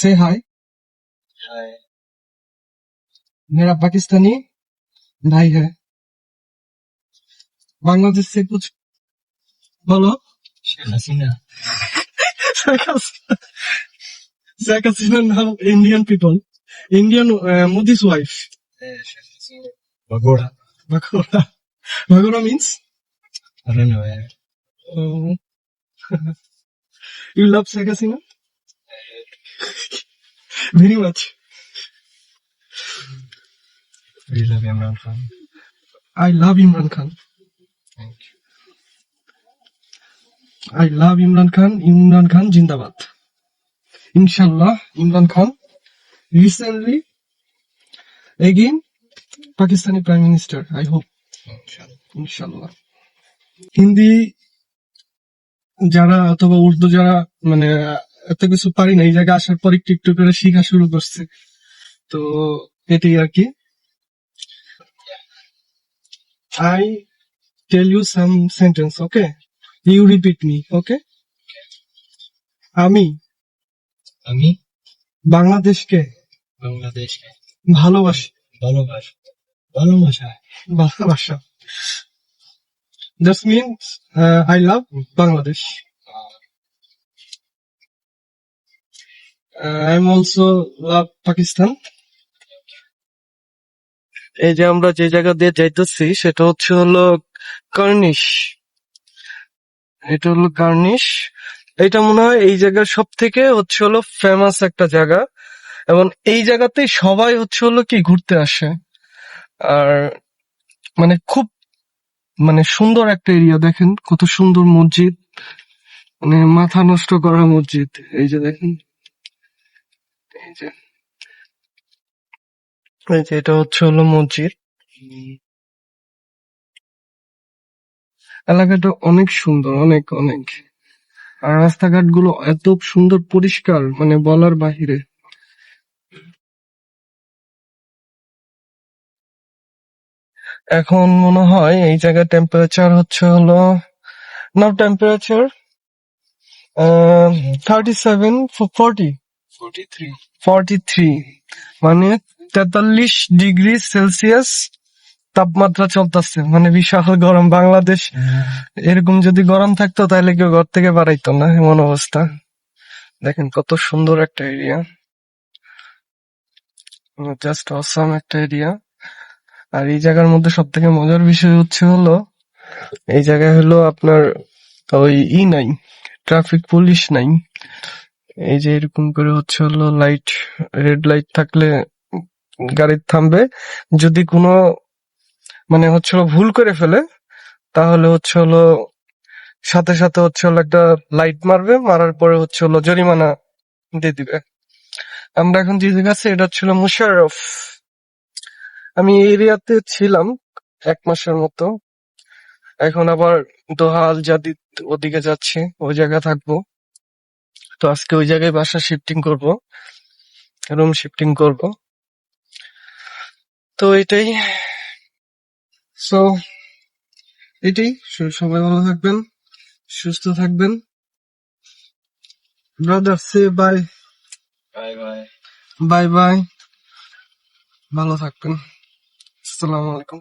से हाय हाय मेरा पाकिस्तानी भाई है बांग्लादेश से कुछ बोलो Sheikh Hasina Sheikh Hasina. Sheikh Hasina now Indian people. Indian uh, Modi's wife. Sheikh Hasina भगोड़ा Bagora. Bagora means? I don't know man. Oh. you love Sheikh Hasina? Very much. We love Imran Khan. I love Imran Khan. Thank you. I love Imran Khan. Imran Khan Jindabad. Inshallah, Imran Khan recently again Pakistani Prime Minister. I hope. Inshallah. ইনশাল্লাহ হিন্দি যারা অথবা উর্দু যারা মানে এত কিছু পারি না এই জায়গায় আসার পর একটু একটু করে শেখা শুরু করছে। তো এটাই আর কি। I tell you some sentence okay you repeat me okay আমি আমি বাংলাদেশকে বাংলাদেশকে ভালোবাসি। ভালোবাসি ভালোবাসা। ভালোবাসা। This means uh, love love Bangladesh. Uh, I'm also love এই যে আমরা যে জায়গা দিয়ে যাইতেছি সেটা হচ্ছে হলো কার্নিশ এটা হলো কার্নিশ এটা মনে হয় এই জায়গার সব থেকে হচ্ছে হলো ফেমাস একটা জায়গা। এবং এই জায়গাতেই সবাই হচ্ছে হলো কি ঘুরতে আসে। আর মানে খুব মানে সুন্দর একটা এরিয়া দেখেন কত সুন্দর মসজিদ। মানে মাথা নষ্ট করা মসজিদ। এই যে দেখেন। যে। এটা হচ্ছে হলো মসজিদ। এলাকাটা অনেক সুন্দর, অনেক অনেক। আর রাস্তাঘাটগুলো এত সুন্দর পরিষ্কার মানে বলার বাহিরে। এখন মনে হয় এই জায়গায় টেম্পারেচার হচ্ছে হলো now temperature thirty seven forty forty three forty three মানে তেতাল্লিশ ডিগ্রি সেলসিয়াস তাপমাত্রা চলতেছে। মানে বিশাল গরম। বাংলাদেশ এরকম যদি গরম থাকতো তাহলে কেউ ঘর থেকে বাড়াইতো না এমন অবস্থা। দেখেন কত সুন্দর একটা এরিয়া জাস্ট অসাম একটা এরিয়া আর এই জায়গার মধ্যে সব থেকে মজার বিষয় হচ্ছে হলো এই জায়গায় হলো আপনার ওই ই নাই ট্রাফিক পুলিশ নাই। এই যে এরকম করে হচ্ছে হলো লাইট রেড লাইট থাকলে গাড়ি থামবে। যদি কোনো মানে হচ্ছে ভুল করে ফেলে, তাহলে হচ্ছে হলো সাথে সাথে হচ্ছে হলো একটা লাইট মারবে, মারার পরে হচ্ছে হলো জরিমানা দিয়ে দিবে। আমরা এখন যে জায়গা এটা ছিল মুশারফ আমি এরিয়াতে ছিলাম এক মাসের মতো। এখন আবার দোহাল জাদি ওদিকে যাচ্ছি, ওই জায়গায় থাকব। তো আজকে ওই জায়গায় বাসা শিফটিং করব রুম শিফটিং করব। তো এটাই। সো এটাই। সবাই ভালো থাকবেন সুস্থ থাকবেন। Brother say bye bye bye bye bye ভালো থাকবেন। আসসালামু আলাইকুম